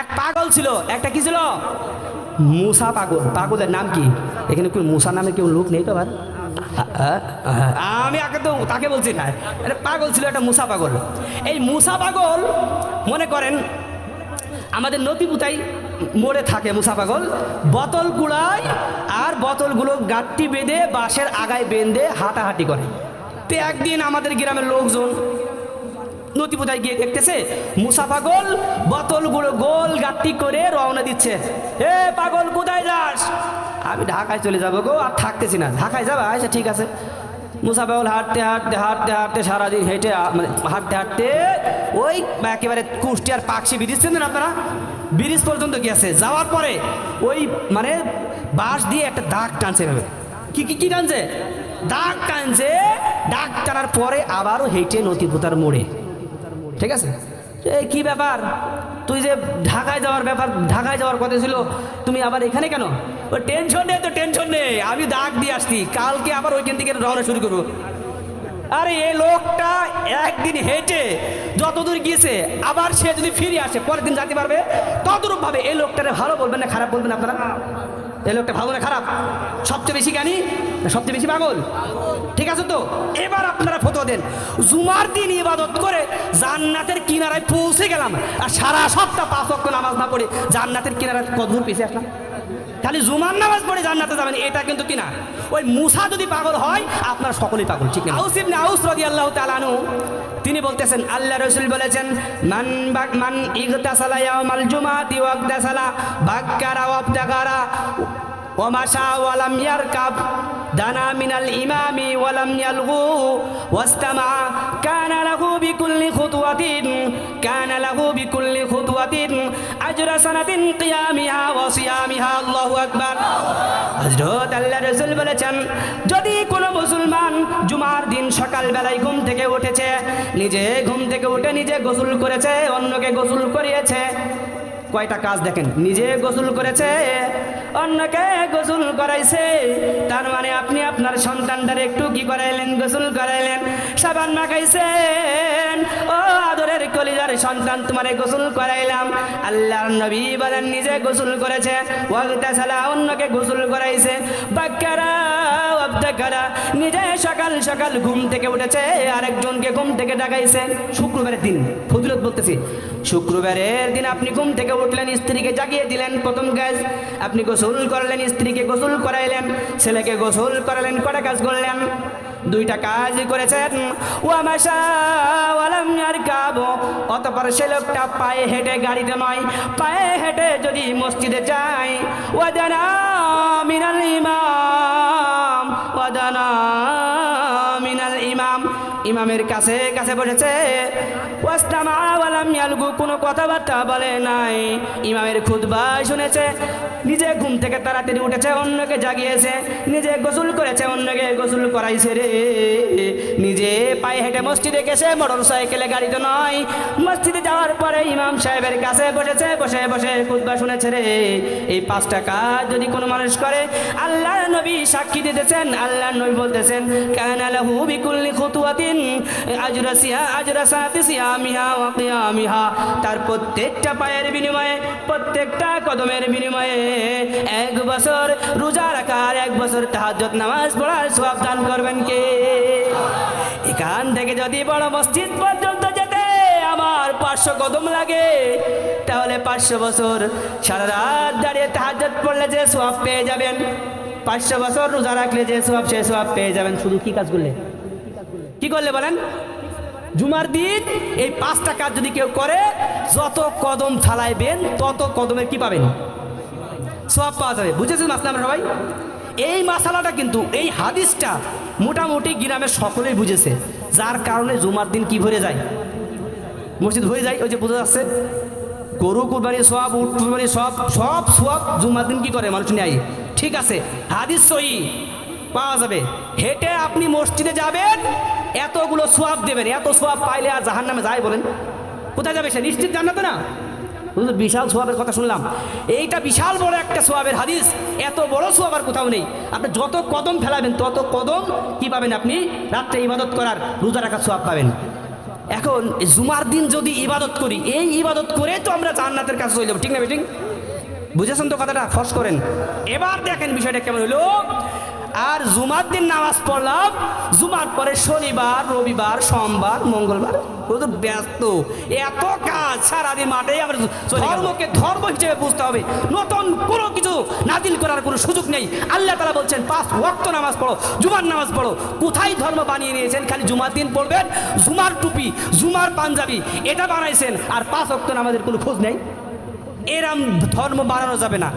এক পাগল ছিল। একটা কি ছিল? মুসা পাগল। পাগলের নাম কি? এখানে কি মুসা নামে কেউ লোক নেই তো আবার আমি আগে তো তাকে বলছি না। পাগল ছিল, একটা মুসা পাগল। এই মুসা পাগল, মনে করেন, আমাদের নদী পুতাই মোড়ে থাকে মুসা পাগল। বোতল কুড়ায় আর বোতলগুলো গাঁটটি বেঁধে বাঁশের আগায় বেঁধে হাঁটাহাঁটি করে। তো একদিন আমাদের গ্রামের লোকজন নদী গিয়ে দেখতেছে, মুসা পাগল বোতলগুলো গোল গাঁটটি করে রওনা দিচ্ছে। এ পাগল, কোথায় যাস? আমি ঢাকায় চলে যাব গো, আর থাকতেছি না। ঢাকায় যাবা? আচ্ছা ঠিক আছে। মুসা পাগল হাঁটতে হাঁটতে হাঁটতে হাঁটতে সারাদিন হেঁটে মানে হাঁটতে হাঁটতে ওই একেবারে কুষ্টিয়ার পাকসি ব্রিজ চেনেন আপনারা? ব্রিজ পর্যন্ত গিয়েছে। যাওয়ার পরে ওই মানে বাঁশ দিয়ে একটা দাগ টানছে এভাবে। কি কি কি টানছে? দাগ টানছে, দাগ টানার পরে আবারও হেঁটে নদীপুতার মোড়ে। ঠিক আছে? এই কি ব্যাপার? তুই যে ঢাকায় যাওয়ার ব্যাপার, ঢাকায় যাওয়ার কথা ছিল, তুমি আবার এখানে কেন? ও টেনশন নেই তো টেনশন নেই আমি দাগ দিয়ে আসছি, কালকে আবার ওইখান থেকে রওনা শুরু করব। আরে, এই লোকটা একদিন হেঁটে যতদূর গিয়েছে, আবার সে যদি ফিরে আসে, পরের দিন যেতে পারবে? ততরূপ ভাবে এই লোকটারে ভালো বলবেন না, খারাপ বলবেন আপনারা? এই লোকটা ভালো না খারাপ? সবচেয়ে বেশি জ্ঞানী সবচেয়ে বেশি পাগল? ঠিক আছে তো? এবার আপনারা দেন। জুমার দিন ইবাদত করে জান্নাতের কিনারায় পৌঁছে গেলাম। আর সারা সপ্তাহ পাঁচ নামাজ না পড়ে জান্নাতের কিনারায় কত দূর পিছিয়ে আসলাম? খালি জুমার নামাজ পড়ে জান্নাতে যাবেন, এটা কিন্তু কিনা ওই মুসা যদি পাগল হয়, আপনার সকলেই পাগল, ঠিক আউস ইবনে আউস রাদিয়াল্লাহু তাআলা তিনি বলতেছেন, আল্লাহ রসুল বলেছেন, মান বাক মান ইগতাসালা ইয়াউমাল জুমাতি ওয়াগতাসালা, বাক্কারা ওয়াবতাগারা ওমাশা ওয়ালাম ইয়ারকাব দানা মিনাল ইমামি আকবার আল্লাহ বলেছেন, যদি কোনো মুসলমান জুমার দিন সকালবেলায় ঘুম থেকে উঠেছে, নিজে ঘুম থেকে উঠে নিজে গোসল করেছে, অন্যকে গোসল করিয়েছে কয়টা কাজ দেখেন? নিজে গোসল করেছে, অন্যকে গোসল করাইছে। তার মানে আপনি আপনার সন্তানটার একটু কি করাইলেন, গোসল করাইলেন, সাবান মাখাইছেন। ও আদরের কলিজার সন্তান, তোমারে গোসল করাইলাম। আল্লাহর নবী বলেন, নিজে গোসল করেছে ওয়াগতা সালা অন্যকে গোসল করাইছে। বাক্যারা নিজে সকাল সকাল ঘুম থেকে উঠেছে, আরেকজনকে ঘুম থেকে ডাকাইছে। শুক্রবারের দিন, ফজিলত বলতেছি। শুক্রবারের দিন আপনি ঘুম থেকে উঠলেন, স্ত্রীকে জাগিয়ে দিলেন প্রথম কাজ। আপনি গোসল করলেন, স্ত্রীকে গোসল করাইলেন, ছেলেকে গোসল করালেন, কটা কাজ করলেন? দুইটা কাজ করেছেন। ও আর কাবো অতপর সে লোকটা পায়ে হেঁটে গাড়িতে নয়, পায়ে হেঁটে যদি মসজিদে যায়। ওয়াদানা মিনাল ইমাম ওয়াদানা মিনাল ইমাম ইমামের কাছে কাছে বসেছে। কোনো কথাবার্তা বলে নাই। ইমামের খুতবা শুনেছে, নিজে ঘুম থেকে তাড়াতাড়ি উঠেছে, অন্যকে জাগিয়েছে, নিজে গোসল করেছে, অন্যকে গোসল করাইছে রে। নিজে পায়ে হেঁটে মসজিদে গেছে, মোটর সাইকেলে গাড়িতে নয়। মসজিদে যাওয়ার পরে ইমাম সাহেবের কাছে বসেছে, বসে বসে খুতবা শুনেছে রে। এই পাঁচটা কাজ যদি কোনো মানুষ করে আল্লাহ নবী সাক্ষী দিতেছেন আল্লাহ নবী বলতেছেন, কানা লাহু বিকুল্লি খুতুয়াতিন আজরা সিয়া, আজরা সাতি সিয়ামিহা ওয়া কিয়ামিহা তার প্রত্যেকটা পায়ের বিনিময়ে, প্রত্যেকটা কদমের বিনিময়ে এক বছর রোজা রাখার, এক বছর তাহাজ্জুদ নামাজ পড়ার সওয়াব দান করবেন কে? এখান থেকে যদি বড় মসজিদ পর্যন্ত যেতে আমার পাঁচশো কদম লাগে, তাহলে পাঁচশো বছর সারা রাত দাঁড়িয়ে তাহাজ্জুদ পড়লে যে সওয়াব পেয়ে যাবেন, পাঁচশো বছর রোজা রাখলে যে সওয়াব, সে সওয়াব পেয়ে যাবেন। শুধু কি কাজ করলে? কি করলে বলেন? জুমার দিন এই পাঁচটা কাজ যদি কেউ করে, যত কদম ফালাইবেন তত কদমের কি পাবেন? সব পাওয়া যাবে। বুঝেছেন মাসলা সবাই? এই মাসালাটা কিন্তু, এই হাদিসটা মোটামুটি গ্রামের সকলেই বুঝেছে। যার কারণে জুমার দিন কি ভরে যায়? মসজিদ হয়ে যায়, ওই যে বোঝা যাচ্ছে। গরু কুরবানি সব উট কুরবানি সব সব সব জুমার দিন কি করে? মানুষ নেয়। ঠিক আছে, হাদিস সহি, পাওয়া যাবে। হেঁটে আপনি মসজিদে যাবেন এতগুলো সোয়াব দেবেন, এত সোয়াব পাইলে আর জাহান নামে যায় বলেন। কোথায় যাবে সে? নিশ্চিত জান্নাতে না? বিশাল সোয়াবের কথা শুনলাম। এইটা বিশাল বড় একটা সোয়াবের হাদিস। এত বড় সোয়াব আর কোথাও নেই। আপনি যত কদম ফেলাবেন, তত কদম কি পাবেন আপনি? রাত্রে ইবাদত করার রোজা রাখার সোয়াব পাবেন। এখন জুমার দিন যদি ইবাদত করি, এই ইবাদত করে তো আমরা জান্নাতের কাছে চলে যাব। ঠিক না বেটিং বুঝেছেন তো কথাটা? ফস করেন। এবার দেখেন বিষয়টা কেমন হলো। আর জুমার দিন নামাজ পড়লাম। জুমার পরে শনিবার রবিবার সোমবার মঙ্গলবার। তো ব্যস্ত। এত কাজ সারাদিন মাঠে ধর্মকে ধর্ম হিসেবে বুঝতে হবে। নতুন কোনো কিছু নাজিল করার কোনো সুযোগ নেই। আল্লাহ তালা বলছেন পাঁচ ওয়াক্ত নামাজ পড়ো জুমার নামাজ পড়ো। কোথায় ধর্ম বানিয়ে নিয়েছেন? খালি জুমার দিন পড়বেন? জুমার টুপি জুমার পাঞ্জাবি এটা বানাইছেন? আর পাঁচ ওয়াক্ত নামাজের কোনো খোঁজ নেই? এরম ধর্ম বানানো যাবে না।